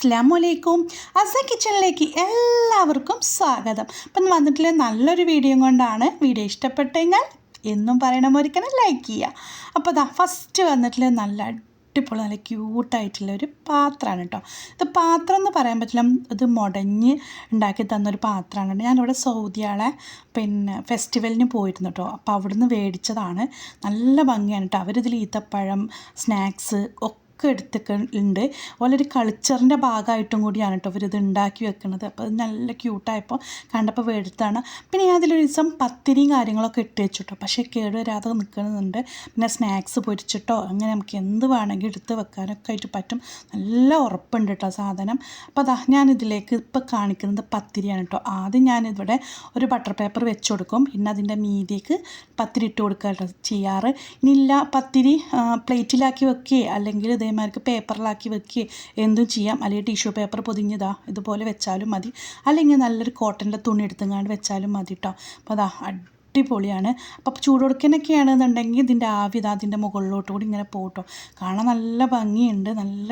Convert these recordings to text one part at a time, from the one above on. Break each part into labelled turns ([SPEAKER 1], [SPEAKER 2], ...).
[SPEAKER 1] അസ്സാം വലൈക്കും അസ കിച്ചണിലേക്ക് എല്ലാവർക്കും സ്വാഗതം. അപ്പം വന്നിട്ടുള്ള നല്ലൊരു വീഡിയോ കൊണ്ടാണ് വീഡിയോ ഇഷ്ടപ്പെട്ടെങ്കിൽ എന്നും പറയണ ഒരിക്കലും ലൈക്ക് ചെയ്യുക. അപ്പോൾ അതാ ഫസ്റ്റ് വന്നിട്ടുള്ള നല്ല അടിപൊളി നല്ല ക്യൂട്ടായിട്ടുള്ള ഒരു പാത്രമാണ് കേട്ടോ ഇത് പാത്രം എന്ന് പറയാൻ പറ്റില്ല ഇത് മുടഞ്ഞ് ഉണ്ടാക്കി തന്നൊരു പാത്രമാണ് കേട്ടോ ഞാനിവിടെ സൗദിയാളെ പിന്നെ ഫെസ്റ്റിവലിന് പോയിരുന്നു കേട്ടോ അപ്പോൾ അവിടുന്ന് മേടിച്ചതാണ്. നല്ല ഭംഗിയാണ് കേട്ടോ അവരിതിൽ ഈത്തപ്പഴം സ്നാക്സ് ഒക്കെ ഒക്കെ എടുത്തിട്ടുണ്ട്. ഓലൊരു കൾച്ചറിന്റെ ഭാഗമായിട്ടും കൂടിയാണ് കേട്ടോ ഇവരിത് ഉണ്ടാക്കി വെക്കുന്നത് അപ്പോൾ അത് നല്ല ക്യൂട്ടായപ്പോൾ കണ്ടപ്പോൾ വേടുത്താണ് പിന്നെ ഞാൻ അതിലൊരു ദിവസം പത്തിരിയും കാര്യങ്ങളൊക്കെ ഇട്ട് വെച്ചു കേട്ടോ പക്ഷേ കേടുവരാതെ നിൽക്കുന്നുണ്ട് പിന്നെ സ്നാക്സ് പൊരിച്ചിട്ടോ അങ്ങനെ നമുക്ക് എന്ത് വേണമെങ്കിൽ എടുത്ത് വെക്കാനൊക്കെ ആയിട്ട് പറ്റും. നല്ല ഉറപ്പുണ്ട് കേട്ടോ സാധനം. അപ്പോൾ അതാ ഞാനിതിലേക്ക് ഇപ്പോൾ കാണിക്കുന്നത് പത്തിരിയാണ് കേട്ടോ ആദ്യം ഞാനിവിടെ ഒരു ബട്ടർ പേപ്പർ വെച്ച് കൊടുക്കും. പിന്നെ അതിന്റെ മീതിക്ക് പത്തിരി ഇട്ട് കൊടുക്കുക കേട്ടോ ഇനി ഇല്ല പത്തിരി പ്ലേറ്റിലാക്കി വെക്കുകയോ അല്ലെങ്കിൽ ഇതേമാതിരി പേപ്പറിലാക്കി വെക്കുകയോ എന്തും ചെയ്യാം. അല്ലെങ്കിൽ ടിഷ്യൂ പേപ്പർ പൊതിഞ്ഞതാ. ഇതുപോലെ വെച്ചാലും മതി. അല്ലെങ്കിൽ നല്ലൊരു കോട്ടന്റെ തുണി എടുത്തുങ്ങാണ്ട് വെച്ചാലും മതി കേട്ടോ അപ്പോൾ അതാ അടിപൊളിയാണ്. അപ്പോൾ ചൂടൊടുക്കനൊക്കെ ആണെന്നുണ്ടെങ്കിൽ ഇതിന്റെ ആവിത അതിന്റെ മുകളിലോട്ട് കൂടി ഇങ്ങനെ പോകട്ടോ കാണാൻ നല്ല ഭംഗിയുണ്ട്. നല്ല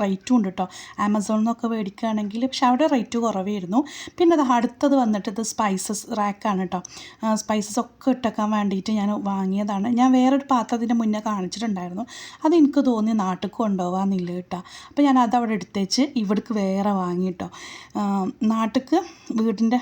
[SPEAKER 1] റേറ്റും ഉണ്ട് കേട്ടോ ആമസോണിൽ നിന്നൊക്കെ മേടിക്കുകയാണെങ്കിൽ പക്ഷെ അവിടെ റേറ്റ് കുറവായിരുന്നു. പിന്നെ അത് അടുത്തത് വന്നിട്ട് ഇത് സ്പൈസസ് റാക്കാണ് കേട്ടോ സ്പൈസസ് ഒക്കെ ഇട്ടേക്കാൻ വേണ്ടിയിട്ട് ഞാൻ വാങ്ങിയതാണ്. ഞാൻ വേറൊരു പാത്രത്തിന്റെ മുന്നേ കാണിച്ചിട്ടുണ്ടായിരുന്നു. അത് എനിക്ക് തോന്നി നാട്ടിൽ കൊണ്ടുപോകാമെന്നില്ല കേട്ടോ അപ്പോൾ ഞാൻ അത് അവിടെ എടുത്തേച്ച് ഇവിടേക്ക് വേറെ വാങ്ങി കേട്ടോ നാട്ടിൽ വീടിന്റെ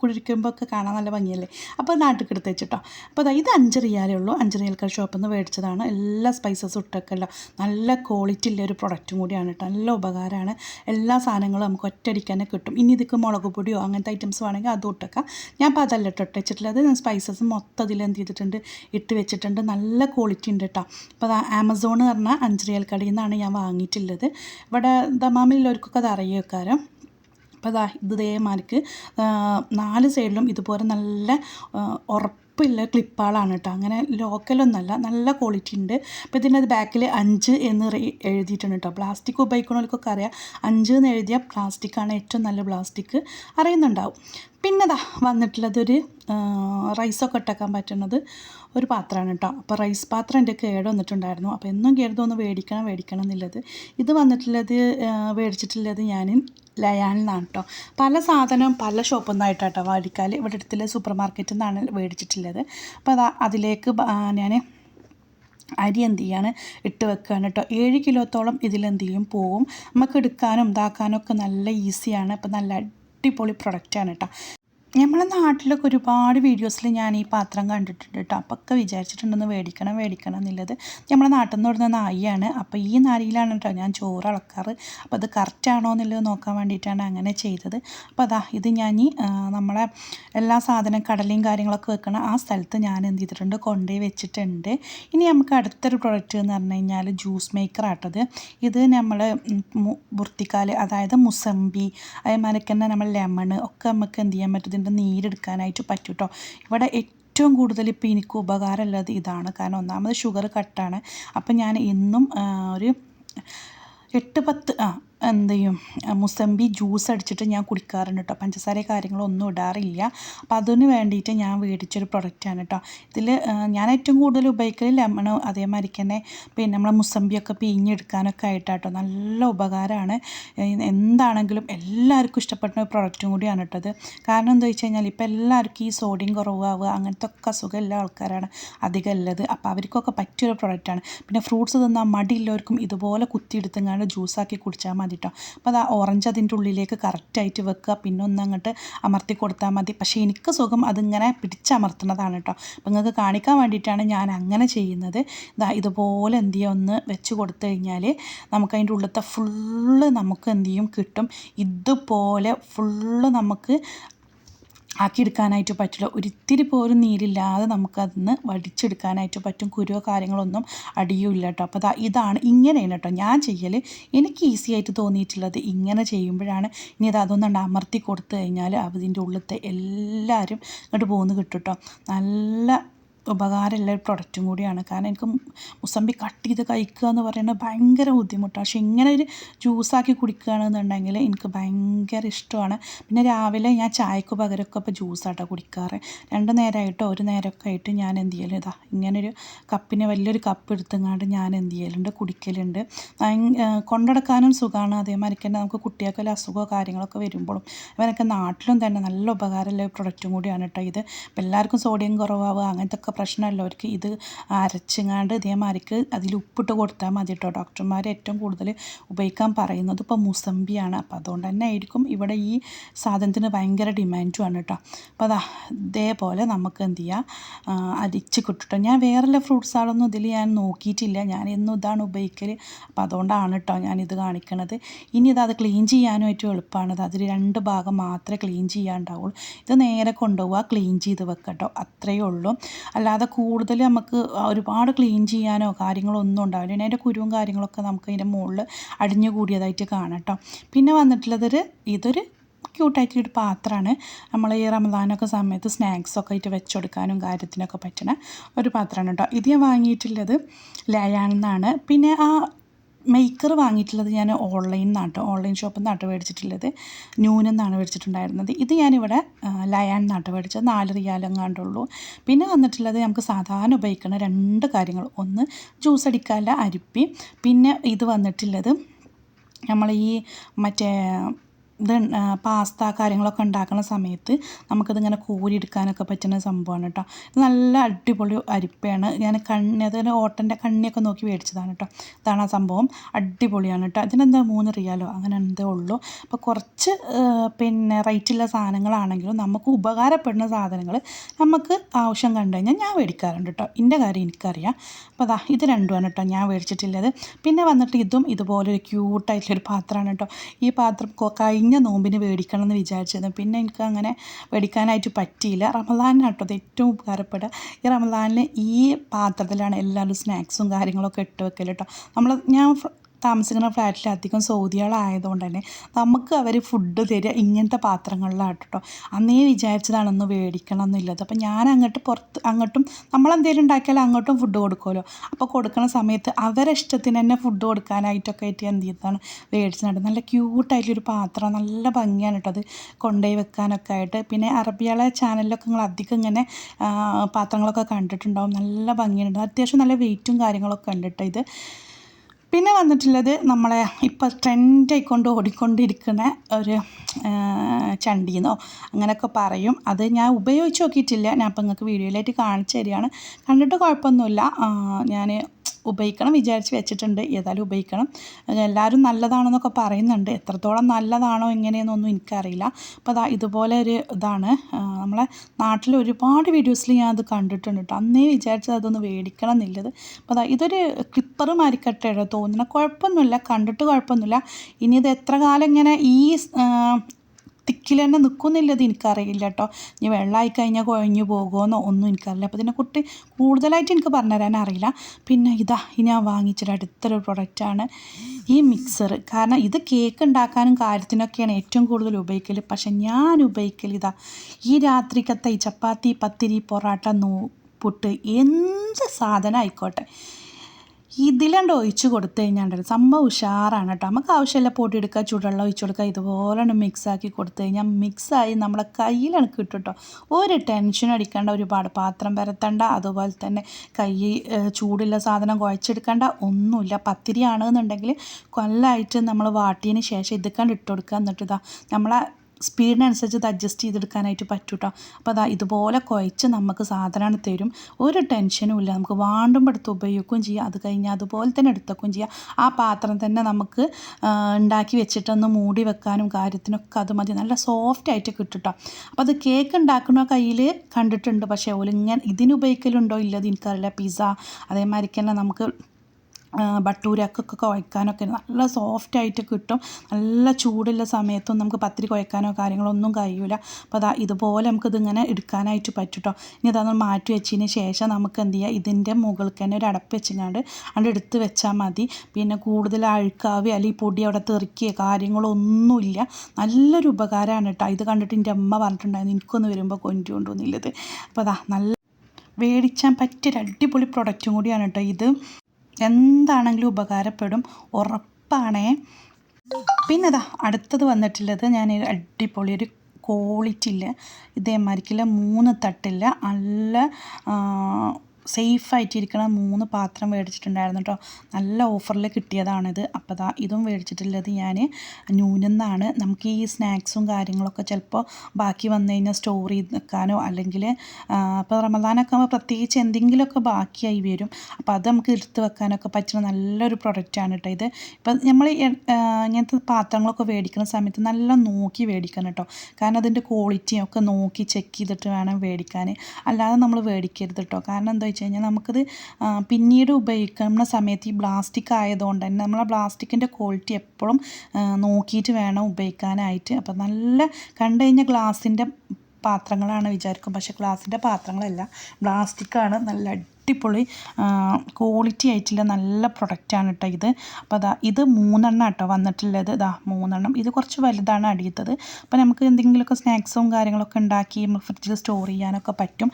[SPEAKER 1] കുടിരിക്കുമ്പോൾ ഒക്കെ കാണാൻ നല്ല ഭംഗിയല്ലേ? അപ്പോൾ നാട്ടിൽ എടുത്ത് വെച്ചിട്ടോ. അപ്പോൾ അതാ ഇത് അഞ്ച് റിയാലേ ഉള്ളൂ അഞ്ച് ഷോപ്പിൽ നിന്ന് മേടിച്ചതാണ്. എല്ലാ സ്പൈസസും ഇട്ടൊക്കെയല്ലോ നല്ല ക്വാളിറ്റി ഉള്ള ഒരു പ്രൊഡക്റ്റും കൂടിയാണ് കേട്ടോ. നല്ല ഉപകാരമാണ് എല്ലാ സാധനങ്ങളും നമുക്ക് ഒറ്റയടിക്ക് തന്നെ കിട്ടും. ഇനി ഇതൊക്കെ മുളക് പൊടിയോ അങ്ങനത്തെ ഐറ്റംസ് വേണമെങ്കിൽ അതും ഇട്ടേക്കാം. ഞാൻ അപ്പോൾ അതല്ല ഇട്ട് വെച്ചിട്ടുള്ളത് ഞാൻ സ്പൈസസ് മൊത്തം അതിൽ എന്ത് ചെയ്തിട്ടുണ്ട്? ഇട്ട് വെച്ചിട്ടുണ്ട്. നല്ല ക്വാളിറ്റി ഉണ്ട് കേട്ടോ. അപ്പോൾ അത് ആമസോൺ പറഞ്ഞാൽ അഞ്ച് കടയിൽ നിന്നാണ് ഞാൻ വാങ്ങിയിട്ടുള്ളത്. ഇവിടെ ദമാമിലുള്ളവർക്കൊക്കെ അത് അറിയേക്കാരം അപ്പോൾ ഇതാ ഇത് നാല് സൈഡിലും ഇതുപോലെ നല്ല ഉറപ്പില്ല ക്ലിപ്പുകളാണ് കേട്ടോ. അങ്ങനെ ലോക്കലൊന്നല്ല നല്ല ക്വാളിറ്റി ഉണ്ട്. അപ്പോൾ ഇതിന്റെ അത് ബാക്കിൽ അഞ്ച് എന്ന് എഴുതിയിട്ടുണ്ട് കേട്ടോ. പ്ലാസ്റ്റിക് ഉപയോഗിക്കണവർക്കൊക്കെ അറിയാം അഞ്ച് എന്ന് എഴുതിയ പ്ലാസ്റ്റിക്കാണ് ഏറ്റവും നല്ല പ്ലാസ്റ്റിക്. അറിയുന്നുണ്ടാവും. പിന്നെ ദാ വന്നിട്ടുള്ളതൊരു റൈസൊക്കെ ഇട്ടേക്കാൻ പറ്റുന്നത് ഒരു പാത്രമാണ് കേട്ടോ. അപ്പോൾ റൈസ് പാത്രം എന്റെ കേട് വന്നിട്ടുണ്ടായിരുന്നു. അപ്പോൾ എന്നും കരുതൊന്ന് മേടിക്കണം മേടിക്കണം എന്നുള്ളത്. ഇത് വന്നിട്ടുള്ളത് മേടിച്ചിട്ടുള്ളത് ഞാൻ ലയാനിൽ നിന്നാണ് കേട്ടോ. പല സാധനവും പല ഷോപ്പിൽ നിന്നായിട്ടാണ് കേട്ടോ വാടിക്കാൽ. ഇവിടെ അടുത്തുള്ള സൂപ്പർ മാർക്കറ്റിൽ നിന്നാണ് മേടിച്ചിട്ടുള്ളത് അപ്പോൾ അതാ അതിലേക്ക് ഞാൻ അരി എന്ത് ചെയ്യാണ് ഇട്ട് വെക്കുകയാണ് കേട്ടോ. ഏഴ് കിലോത്തോളം ഇതിലെന്ത് ചെയ്യും പോവും. നമുക്ക് എടുക്കാനും ഇതാക്കാനും ഒക്കെ നല്ല ഈസിയാണ്. അപ്പോൾ നല്ല അടിപൊളി പ്രൊഡക്റ്റാണ് കേട്ടോ നമ്മളെ നാട്ടിലൊക്കെ ഒരുപാട് വീഡിയോസിൽ ഞാൻ ഈ പാത്രം കണ്ടിട്ടുണ്ട് കേട്ടോ അപ്പോൾ ഒക്കെ വിചാരിച്ചിട്ടുണ്ടെന്ന് മേടിക്കണം മേടിക്കണം എന്നുള്ളത് നമ്മളെ നാട്ടിൽ നിന്ന് വരുന്ന നായിയാണ്. അപ്പോൾ ഈ നാരിയിലാണ് കേട്ടോ ഞാൻ ചോറ് അളക്കാറ്. അപ്പോൾ അത് കറക്റ്റാണോ എന്നുള്ളത് നോക്കാൻ വേണ്ടിയിട്ടാണ് അങ്ങനെ ചെയ്തത്. അപ്പോൾ അതാ ഇത് ഞാൻ ഈ നമ്മളെ എല്ലാ സാധനം കടലയും കാര്യങ്ങളൊക്കെ വെക്കണം ആ സ്ഥലത്ത് ഞാൻ എന്ത് ചെയ്തിട്ടുണ്ട് കൊണ്ടുപോയി വെച്ചിട്ടുണ്ട്. ഇനി നമുക്ക് അടുത്തൊരു പ്രൊഡക്റ്റ് എന്ന് പറഞ്ഞു കഴിഞ്ഞാൽ ജ്യൂസ് മേക്കർ ഇത് നമ്മൾ വൃത്തിക്കാൽ അതായത് മുസമ്പി അതേമാതിരി തന്നെ നമ്മൾ ലെമൺ ഒക്കെ നമുക്ക് എന്ത് ചെയ്യാൻ പറ്റും? ഇതിന്റെ നീരെടുക്കാനായിട്ട് പറ്റും കേട്ടോ ഇവിടെ ഏറ്റവും കൂടുതൽ ഇപ്പോൾ എനിക്ക് ഉപകാരമുള്ളത് ഇതാണ്. കാരണം ഒന്നാമത് ഷുഗർ കട്ടാണ്. അപ്പം ഞാൻ എന്നും ഒരു എട്ട് പത്ത് ആ എന്ത് ചെയ്യും? മുസമ്പി ജ്യൂസ് അടിച്ചിട്ട് ഞാൻ കുടിക്കാറുണ്ട് കേട്ടോ പഞ്ചസാര കാര്യങ്ങളൊന്നും ഇടാറില്ല. അപ്പോൾ അതിന് വേണ്ടിയിട്ട് ഞാൻ മേടിച്ചൊരു പ്രൊഡക്റ്റാണ് കേട്ടോ ഇതിൽ ഞാൻ ഏറ്റവും കൂടുതൽ ഉപയോഗിക്കൽ ലെമണ് അതേമാതിരിക്ക് തന്നെ പിന്നെ നമ്മളെ മുസമ്പിയൊക്കെ പിഴിഞ്ഞെടുക്കാനൊക്കെ ആയിട്ടാട്ടോ നല്ല ഉപകാരമാണ് എന്താണെങ്കിലും എല്ലാവർക്കും ഇഷ്ടപ്പെടുന്ന ഒരു പ്രൊഡക്റ്റും കൂടിയാണ് കേട്ടത് കാരണം എന്താ വെച്ച് കഴിഞ്ഞാൽ ഇപ്പോൾ എല്ലാവർക്കും ഈ സോഡിയം കുറവാവുക അങ്ങനത്തെ ഒക്കെ അസുഖം എല്ലാ ആൾക്കാരാണ് അധികം ഉള്ളത്. അപ്പോൾ അവർക്കൊക്കെ പറ്റിയൊരു പ്രൊഡക്റ്റാണ് പിന്നെ ഫ്രൂട്ട്സ് തിന്നാൽ മടിയുള്ളവർക്കും ഇതുപോലെ കുത്തിയെടുത്തങ്ങാണ്ട് ജ്യൂസാക്കി കുടിച്ചാൽ മതി കേട്ടോ അപ്പോൾ അത് ആ ഓറഞ്ച് അതിന്റെ ഉള്ളിലേക്ക് കറക്റ്റായിട്ട് വെക്കുക. പിന്നെ ഒന്ന് അങ്ങോട്ട് അമർത്തി കൊടുത്താൽ മതി. പക്ഷേ എനിക്ക് സുഖം അതിങ്ങനെ പിടിച്ചമർത്തുന്നതാണ് കേട്ടോ അപ്പോൾ നിങ്ങൾക്ക് കാണിക്കാൻ വേണ്ടിയിട്ടാണ് ഞാൻ അങ്ങനെ ചെയ്യുന്നത്. ഇതാ ഇതുപോലെ എന്ത് ചെയ്യുക? ഒന്ന് വെച്ച് കൊടുത്തു കഴിഞ്ഞാൽ നമുക്ക് അതിന്റെ ഉള്ളത്തെ ഫുള്ള് നമുക്ക് എന്ത് ചെയ്യും? കിട്ടും. ഇതുപോലെ ഫുള്ള് നമുക്ക് ആക്കിയെടുക്കാനായിട്ട് പറ്റില്ല. ഒരിത്തിരി പോലും നീരില്ലാതെ നമുക്കതിന്ന് വടിച്ചെടുക്കാനായിട്ട് പറ്റും. കുരുവോ കാര്യങ്ങളൊന്നും അടിയുമില്ല കേട്ടോ. അപ്പോൾ അതാ ഇതാണ് ഇങ്ങനെയാണ് കേട്ടോ ഞാൻ ചെയ്യൽ എനിക്ക് ഈസി ആയിട്ട് തോന്നിയിട്ടുള്ളത് ഇങ്ങനെ ചെയ്യുമ്പോഴാണ്. ഇനി ഇത് അതൊന്നും അമർത്തി കൊടുത്തു കഴിഞ്ഞാൽ അതിന്റെ ഉള്ളിലത്തെ എല്ലാവരും ഇങ്ങോട്ട് പോകുന്നു കിട്ടും കേട്ടോ. നല്ല ഉപകാരമുള്ള ഒരു പ്രൊഡക്റ്റും കൂടിയാണ്. കാരണം എനിക്ക് മുസമ്പി കട്ട് ചെയ്ത് കഴിക്കുക എന്ന് പറയുന്നത് ഭയങ്കര ബുദ്ധിമുട്ടാണ് പക്ഷേ ഇങ്ങനെ ഒരു ജ്യൂസാക്കി കുടിക്കുകയാണെന്നുണ്ടെങ്കിൽ എനിക്ക് ഭയങ്കര ഇഷ്ടമാണ്. പിന്നെ രാവിലെ ഞാൻ ചായക്ക് പകരമൊക്കെ ഇപ്പോൾ ജ്യൂസാട്ടോ കുടിക്കാറ്. രണ്ട് നേരമായിട്ടോ ഒരു നേരമൊക്കെ ആയിട്ട് ഞാൻ എന്ത് ചെയ്യലും? ഇതാ ഇങ്ങനൊരു കപ്പിന് വലിയൊരു കപ്പ് എടുത്തങ്ങാണ്ട് ഞാൻ എന്ത് ചെയ്യലുണ്ട്? കുടിക്കലുണ്ട്. കൊണ്ടടക്കാനും സുഖമാണ് അതേമാതിരി തന്നെ നമുക്ക് കുട്ടികൾക്ക് വല്ല അസുഖമോ കാര്യങ്ങളൊക്കെ വരുമ്പോഴും അവരൊക്കെ നാട്ടിലും തന്നെ നല്ല ഉപകാരമുള്ള പ്രൊഡക്റ്റും കൂടിയാണ് കേട്ടോ ഇത്. എല്ലാവർക്കും സോഡിയം കുറവാവുക അങ്ങനത്തെ ഒക്കെ പ്രശ്നമുള്ളവർക്ക് ഇത് അരച്ചിങ്ങാണ്ട് ഇതേമാതിരിക്ക് അതിൽ ഉപ്പിട്ട് കൊടുത്താൽ മതി കേട്ടോ. ഡോക്ടർമാർ ഏറ്റവും കൂടുതൽ ഉപയോഗിക്കാൻ പറയുന്നത് ഇപ്പോൾ മുസമ്പിയാണ്. അപ്പോൾ അതുകൊണ്ട് തന്നെ ആയിരിക്കും ഇവിടെ ഈ സാധനത്തിന് ഭയങ്കര ഡിമാൻഡുമാണ് കേട്ടോ. അപ്പോൾ അതാ ഇതേപോലെ നമുക്ക് എന്ത് ചെയ്യാം? അരിച്ച് കിട്ടും ഞാൻ വേറെല്ല ഫ്രൂട്ട്സുകളൊന്നും ഇതിൽ ഞാൻ നോക്കിയിട്ടില്ല. ഞാൻ എന്നും ഇതാണ് ഉപയോഗിക്കൽ അപ്പോൾ അതുകൊണ്ടാണ് കേട്ടോ ഞാനിത് കാണിക്കണത്. ഇനി ഇത് അത് ക്ലീൻ ചെയ്യാനും ഏറ്റവും എളുപ്പമാണ്. അതിൽ രണ്ട് ഭാഗം മാത്രമേ ക്ലീൻ ചെയ്യാണ്ടാവുള്ളൂ ഇത് നേരെ കൊണ്ടുപോവുക ക്ലീൻ ചെയ്ത് വെക്കട്ടോ അത്രയേ ഉള്ളൂ. അല്ലാതെ കൂടുതൽ നമുക്ക് ഒരുപാട് ക്ലീൻ ചെയ്യാനോ കാര്യങ്ങളോ ഒന്നും ഉണ്ടാവില്ല. പിന്നെ അതിന്റെ കുരുവും കാര്യങ്ങളൊക്കെ നമുക്ക് അതിന്റെ മുകളിൽ അടിഞ്ഞു കൂടിയതായിട്ട് കാണാം കേട്ടോ പിന്നെ വന്നിട്ടുള്ളതൊരു ഇതൊരു ക്യൂട്ടായിട്ടൊരു പാത്രമാണ്. നമ്മൾ ഈ റമദാനൊക്കെ സമയത്ത് സ്നാക്സൊക്കെ ആയിട്ട് വെച്ചുകൊടുക്കാനും കാര്യത്തിനൊക്കെ പറ്റണ ഒരു പാത്രമാണ് കേട്ടോ ഇത് ഞാൻ വാങ്ങിയിട്ടുള്ളത് ലയാണെന്നാണ് പിന്നെ ആ മേക്കർ വാങ്ങിയിട്ടുള്ളത് ഞാൻ ഓൺലൈനിൽ നിന്നാണ് ഓൺലൈൻ ഷോപ്പിൽ നിന്നാട്ട് മേടിച്ചിട്ടുള്ളത്. ന്യൂനിൽ നിന്നാണ് മേടിച്ചിട്ടുണ്ടായിരുന്നത്. ഇത് ഞാനിവിടെ ലയാൻ നാട്ട് മേടിച്ചത്. നാല് റിയാലെങ്ങാണ്ടുള്ളൂ പിന്നെ വന്നിട്ടുള്ളത് നമുക്ക് സാധാരണ ഉപയോഗിക്കുന്ന രണ്ട് കാര്യങ്ങൾ. ഒന്ന് ജ്യൂസ് അടിക്കാനുള്ള അരിപ്പി. പിന്നെ ഇത് വന്നിട്ടുള്ളത് നമ്മൾ ഈ മറ്റേ ഇത് പാസ്ത കാര്യങ്ങളൊക്കെ ഉണ്ടാക്കുന്ന സമയത്ത് നമുക്കിതിങ്ങനെ കോരിയെടുക്കാനൊക്കെ പറ്റുന്ന സംഭവമാണ് കേട്ടോ ഇത് നല്ല അടിപൊളി അരിപ്പയാണ്. ഞാൻ കണ്ണി അതിന് ഓട്ടന്റെ കണ്ണിയൊക്കെ നോക്കി മേടിച്ചതാണ് കേട്ടോ ഇതാണ് ആ സംഭവം. അടിപൊളിയാണ് കേട്ടോ ഇതിനെന്താ മൂന്ന് റിയാലോ? അങ്ങനെ എന്തേ ഉള്ളൂ. അപ്പോൾ കുറച്ച് പിന്നെ റേറ്റുള്ള സാധനങ്ങളാണെങ്കിലും നമുക്ക് ഉപകാരപ്പെടുന്ന സാധനങ്ങൾ നമുക്ക് ആവശ്യം കണ്ടു കഴിഞ്ഞാൽ ഞാൻ മേടിക്കാറുണ്ട് കേട്ടോ എന്റെ കാര്യം എനിക്കറിയാം. അപ്പോൾ അതാ ഇത് രണ്ടുമാണ് കേട്ടോ ഞാൻ മേടിച്ചിട്ടുള്ളത്. പിന്നെ വന്നിട്ട് ഇതും ഇതുപോലെ ഒരു ക്യൂട്ടായിട്ടുള്ളൊരു പാത്രമാണ് കേട്ടോ ഈ പാത്രം കഴിഞ്ഞ കഴിഞ്ഞ നോമ്പിന് മേടിക്കണം എന്ന് വിചാരിച്ചിരുന്നു. പിന്നെ എനിക്ക് അങ്ങനെ മേടിക്കാനായിട്ട് പറ്റിയില്ല. റമദാനാട്ടോ അത് ഏറ്റവും ഉപകാരപ്പെടുക. ഈ റമദാനിൽ ഈ പാത്രത്തിലാണ് എല്ലാവരും സ്നാക്സും കാര്യങ്ങളൊക്കെ ഇട്ട് വെക്കൽ കേട്ടോ നമ്മൾ ഞാൻ താമസിക്കുന്ന ഫ്ലാറ്റിൽ അധികം സൗദികളായതുകൊണ്ട് തന്നെ നമുക്ക് അവർ ഫുഡ് തരിക ഇങ്ങനത്തെ പാത്രങ്ങളിലാണ് അന്നേ വിചാരിച്ചതാണ് ഒന്ന് മേടിക്കണം എന്നുള്ളത് അപ്പോൾ ഞാൻ അങ്ങോട്ട് പുറത്ത് അങ്ങോട്ടും നമ്മളെന്തെങ്കിലും ഉണ്ടാക്കിയാൽ അങ്ങോട്ടും ഫുഡ് കൊടുക്കുമല്ലോ. അപ്പോൾ കൊടുക്കുന്ന സമയത്ത് അവരെ ഇഷ്ടത്തിന് തന്നെ ഫുഡ് കൊടുക്കാനായിട്ടൊക്കെ ആയിട്ട് എന്ത് ചെയ്തതാണ് മേടിച്ചിട്ടുണ്ട് നല്ല ക്യൂട്ടായിട്ടൊരു പാത്രം നല്ല ഭംഗിയാണ് കേട്ടോ അത് കൊണ്ടുപോയി വെക്കാനൊക്കെ ആയിട്ട്. പിന്നെ അറബിയാളെ ചാനലിലൊക്കെ നിങ്ങൾ അധികം ഇങ്ങനെ പാത്രങ്ങളൊക്കെ കണ്ടിട്ടുണ്ടാവും. നല്ല ഭംഗിയുണ്ട്. അത്യാവശ്യം നല്ല വെയിറ്റും കാര്യങ്ങളൊക്കെ ഉണ്ട് കേട്ടോ ഇത്. പിന്നെ വന്നിട്ടുള്ളത് നമ്മളെ ഇപ്പോൾ ട്രെൻഡായിക്കൊണ്ട് ഓടിക്കൊണ്ടിരിക്കുന്ന ഒരു ചണ്ടീന്നോ അങ്ങനെയൊക്കെ പറയും. അത് ഞാൻ ഉപയോഗിച്ച് നോക്കിയിട്ടില്ല. ഞാൻ അപ്പം നിങ്ങൾക്ക് വീഡിയോയിലായിട്ട് കാണിച്ചു തരികയാണ്. കണ്ടിട്ട് കുഴപ്പമൊന്നുമില്ല. ഞാൻ ഉപയോഗിക്കണം വിചാരിച്ച് വെച്ചിട്ടുണ്ട്. ഏതായാലും ഉപയോഗിക്കണം. എല്ലാവരും നല്ലതാണെന്നൊക്കെ പറയുന്നുണ്ട്. എത്രത്തോളം നല്ലതാണോ എങ്ങനെയെന്നൊന്നും എനിക്കറിയില്ല. അപ്പോൾ അതാ ഇതുപോലെ ഒരു ഇതാണ്. നമ്മളെ നാട്ടിൽ ഒരുപാട് വീഡിയോസിൽ ഞാൻ അത് കണ്ടിട്ടുണ്ട് കേട്ടോ. അന്നേ വിചാരിച്ചത് അതൊന്ന് മേടിക്കണം എന്നുള്ളത്. അപ്പോൾ അതാ ഇതൊരു ക്ലിപ്പർ മാരിക്കട്ടെ തോന്നുന്ന. കുഴപ്പമൊന്നുമില്ല. കണ്ടിട്ട് കുഴപ്പമൊന്നുമില്ല. ഇനി ഇത് എത്ര കാലം ഇങ്ങനെ ഈ തിക്കിൽ തന്നെ നിൽക്കുന്നില്ലത് എനിക്കറിയില്ല കേട്ടോ. ഇനി വെള്ളമായി കഴിഞ്ഞാൽ കുഴഞ്ഞു പോകുമെന്നോ ഒന്നും എനിക്കറിയില്ല. അപ്പോൾ കുട്ടി കൂടുതലായിട്ട് എനിക്ക് പറഞ്ഞു പറഞ്ഞുതരാൻ അറിയില്ല. പിന്നെ ഇതാ ഇനി ഞാൻ വാങ്ങിച്ചിട്ട് അടുത്തൊരു പ്രൊഡക്റ്റാണ് ഈ മിക്സർ കാരണം ഇത് കേക്ക് ഉണ്ടാക്കാനും കാര്യത്തിനൊക്കെയാണ് ഏറ്റവും കൂടുതൽ ഉപയോഗിക്കൽ പക്ഷെ ഞാൻ ഉപയോഗിക്കൽ ഇതാ ഈ രാത്രിക്കത്തെ ഈ ചപ്പാത്തി പത്തിരി പൊറാട്ട നൂ പുട്ട് എന്ത് സാധനം ആയിക്കോട്ടെ. ഇതിലണ്ട് ഒഴിച്ച് കൊടുത്തു കഴിഞ്ഞാൽ സംഭവം ഉഷാറാണ് കേട്ടോ. നമുക്ക് ആവശ്യമില്ല പൊടി എടുക്കുക ചൂടുവെള്ളം ഒഴിച്ച് കൊടുക്കുക ഇതുപോലെ മിക്സാക്കി കൊടുത്തു കഴിഞ്ഞാൽ മിക്സായി നമ്മളെ കയ്യിലാണ് കിട്ടും കേട്ടോ ഒരു ടെൻഷൻ അടിക്കേണ്ട ഒരുപാട് പാത്രം പരത്തണ്ട അതുപോലെ തന്നെ കൈ ചൂടുള്ള സാധനം കുഴച്ചെടുക്കേണ്ട ഒന്നുമില്ല. പത്തിരി ആണെന്നുണ്ടെങ്കിൽ കൊല്ലമായിട്ട് നമ്മൾ വാട്ടിയതിന് ശേഷം ഇതൊക്കെ ഇട്ട് കൊടുക്കുക. എന്നിട്ട് ഇതാ നമ്മളെ സ്പീഡിനനുസരിച്ച് ഇത് അഡ്ജസ്റ്റ് ചെയ്തെടുക്കാനായിട്ട് പറ്റും കേട്ടോ അപ്പോൾ അതാ ഇതുപോലെ കുഴച്ച് നമുക്ക് സാധനമാണ് തരും. ഒരു ടെൻഷനും ഇല്ല. നമുക്ക് വാണ്ടുമ്പോൾ എടുത്ത് ഉപയോഗിക്കുകയും ചെയ്യാം. അത് കഴിഞ്ഞാൽ അതുപോലെ തന്നെ എടുത്തേക്കും ചെയ്യാം. ആ പാത്രം തന്നെ നമുക്ക് ഉണ്ടാക്കി വെച്ചിട്ടൊന്ന് മൂടി വെക്കാനും കാര്യത്തിനൊക്കെ അത് മതി. നല്ല സോഫ്റ്റ് ആയിട്ട് കിട്ടും അപ്പോൾ അത് കേക്ക് ഉണ്ടാക്കുന്ന കയ്യിൽ കണ്ടിട്ടുണ്ട്. പക്ഷേ ഓലിങ്ങനെ ഇതിന് ഉപയോഗിക്കലുണ്ടോ ഇല്ലത് എനിക്കറിയില്ല. പിസ്സ അതേമാതിരിക്കന്നെ നമുക്ക് ബട്ടൂരക്കൊക്കെ കുഴക്കാനൊക്കെ നല്ല സോഫ്റ്റ് ആയിട്ട് കിട്ടും. നല്ല ചൂടുള്ള സമയത്തും നമുക്ക് പത്തിരി കുഴക്കാനോ കാര്യങ്ങളോ ഒന്നും കഴിയില്ല അപ്പോൾ അതാ ഇതുപോലെ നമുക്കിതിങ്ങനെ എടുക്കാനായിട്ട് പറ്റും കേട്ടോ ഇനി അതൊന്ന് മാറ്റി വെച്ചതിന് ശേഷം നമുക്ക് എന്ത് ചെയ്യുക ഇതിന്റെ മുകളിൽ തന്നെ ഒരു അടപ്പ് വെച്ചിങ്ങാണ്ട് അവിടെ എടുത്ത് വെച്ചാൽ മതി. പിന്നെ കൂടുതൽ അഴുക്കാവുക അല്ലെങ്കിൽ പൊടി അവിടെ തെറിക്കുക കാര്യങ്ങളൊന്നുമില്ല. നല്ലൊരു ഉപകാരമാണ് കേട്ടോ. ഇത് കണ്ടിട്ട് എന്റെ അമ്മ പറഞ്ഞിട്ടുണ്ടായിരുന്നു. എനിക്കൊന്ന് വരുമ്പോൾ കൊണ്ടുകൊണ്ടുവന്നില്ലത് അപ്പോൾ അതാ നല്ല മേടിച്ചാൻ പറ്റിയൊരു അടിപൊളി പ്രൊഡക്റ്റും കൂടിയാണ് കേട്ടോ ഇത്. എന്താണെങ്കിലും ഉപകാരപ്പെടും. ഉറപ്പാണേ. പിന്നെ അതാ അടുത്തത് വന്നിട്ടുള്ളത് ഞാൻ അടിപൊളി ഒരു ക്വാളിറ്റിയിൽ ഇതേമാതിരിക്കില്ല മൂന്ന് തട്ടില്ല നല്ല സേഫായിട്ടിരിക്കണ മൂന്ന് പാത്രം മേടിച്ചിട്ടുണ്ടായിരുന്നു കേട്ടോ നല്ല ഓഫറിൽ കിട്ടിയതാണിത്. അപ്പോൾ ദാ ഇതും മേടിച്ചിട്ടുള്ളത് ഞാൻ ന്യൂനെന്നാണ്. നമുക്ക് ഈ സ്നാക്സും കാര്യങ്ങളൊക്കെ ചിലപ്പോൾ ബാക്കി വന്നു കഴിഞ്ഞാൽ സ്റ്റോർ ചെയ്ത് നിൽക്കാനോ അല്ലെങ്കിൽ ഇപ്പോൾ റമദാനൊക്കെ ആകുമ്പോൾ പ്രത്യേകിച്ച് എന്തെങ്കിലുമൊക്കെ ബാക്കിയായി വരും. അപ്പോൾ അത് നമുക്ക് എടുത്ത് വെക്കാനൊക്കെ പറ്റുന്ന നല്ലൊരു പ്രൊഡക്റ്റാണ് കേട്ടോ ഇത്. ഇപ്പം നമ്മൾ ഇങ്ങനത്തെ പാത്രങ്ങളൊക്കെ മേടിക്കുന്ന സമയത്ത് നല്ല നോക്കി മേടിക്കണം കേട്ടോ കാരണം അതിന്റെ ക്വാളിറ്റിയൊക്കെ നോക്കി ചെക്ക് ചെയ്തിട്ട് വേണം മേടിക്കാൻ അല്ലാതെ നമ്മൾ മേടിക്കരുത് കേട്ടോ കാരണം എന്താ വെച്ച് കഴിഞ്ഞാൽ നമുക്കത് പിന്നീട് ഉപയോഗിക്കുന്ന സമയത്ത് ഈ പ്ലാസ്റ്റിക് ആയതുകൊണ്ട് തന്നെ നമ്മൾ ആ പ്ലാസ്റ്റിക്കിന്റെ ക്വാളിറ്റി എപ്പോഴും നോക്കിയിട്ട് വേണം ഉപയോഗിക്കാനായിട്ട്. അപ്പോൾ നല്ല കണ്ടു കഴിഞ്ഞാൽ ഗ്ലാസിന്റെ പാത്രങ്ങളാണ് വിചാരിക്കും. പക്ഷേ ഗ്ലാസിന്റെ പാത്രങ്ങളല്ല പ്ലാസ്റ്റിക്കാണ് നല്ല അടിപൊളി ക്വാളിറ്റി ആയിട്ടുള്ള നല്ല പ്രൊഡക്റ്റാണ് കേട്ടോ ഇത്. അപ്പോൾ അതാ ഇത് മൂന്നെണ്ണം കേട്ടോ വന്നിട്ടുള്ളത്. ഇതാ മൂന്നെണ്ണം. ഇത് കുറച്ച് വലുതാണ് അടിയത്തത് അപ്പോൾ നമുക്ക് എന്തെങ്കിലുമൊക്കെ സ്നാക്സും കാര്യങ്ങളൊക്കെ ഉണ്ടാക്കി ഫ്രിഡ്ജിൽ സ്റ്റോർ ചെയ്യാനൊക്കെ പറ്റും.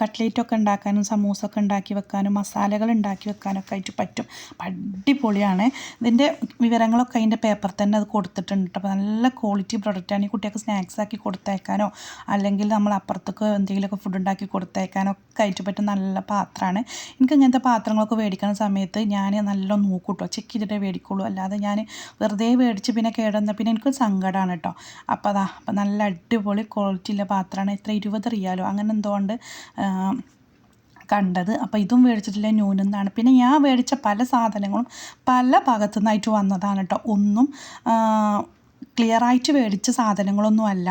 [SPEAKER 1] കട്ട്ലേറ്റൊക്കെ ഉണ്ടാക്കാനും സമൂസൊക്കെ ഉണ്ടാക്കി വെക്കാനും മസാലകൾ ഉണ്ടാക്കി വെക്കാനൊക്കെ ആയിട്ട് പറ്റും. അടിപൊളിയാണ്. ഇതിന്റെ വിവരങ്ങളൊക്കെ അതിന്റെ പേപ്പറിൽ തന്നെ അത് കൊടുത്തിട്ടുണ്ട് അപ്പോൾ നല്ല ക്വാളിറ്റി പ്രൊഡക്റ്റാണ് ഈ കുട്ടികൾക്ക് സ്നാക്സ് ആക്കി കൊടുത്തേക്കാനോ അല്ലെങ്കിൽ നമ്മൾ അപ്പുറത്തേക്ക് എന്തെങ്കിലുമൊക്കെ ഫുഡ് ഉണ്ടാക്കി കൊടുത്തേക്കാനോ ഒക്കെ ആയിട്ട് പറ്റും. നല്ല പാത്രമാണ് പാത്രമാണ് എനിക്ക് ഇങ്ങനത്തെ പാത്രങ്ങളൊക്കെ മേടിക്കുന്ന സമയത്ത് ഞാൻ നല്ല നോക്കൂട്ടോ. ചെക്ക് ചെയ്തിട്ടേ മേടിക്കുള്ളൂ അല്ലാതെ ഞാൻ വെറുതെ മേടിച്ച് പിന്നെ കേടുന്ന പിന്നെ എനിക്ക് സങ്കടമാണ് കേട്ടോ. അപ്പോൾ അതാ അപ്പോൾ നല്ല അടിപൊളി ക്വാളിറ്റിയുള്ള പാത്രമാണ് എത്ര ഇരുപത് റിയാലോ? അങ്ങനെ എന്തുകൊണ്ട് കണ്ടത്. അപ്പോൾ ഇതും മേടിച്ചിട്ടില്ല ന്യൂനെന്നാണ് പിന്നെ ഞാൻ മേടിച്ച പല സാധനങ്ങളും പല ഭാഗത്തു നിന്നായിട്ട് വന്നതാണ് കേട്ടോ. ഒന്നും ക്ലിയറായിട്ട് മേടിച്ച സാധനങ്ങളൊന്നും അല്ല.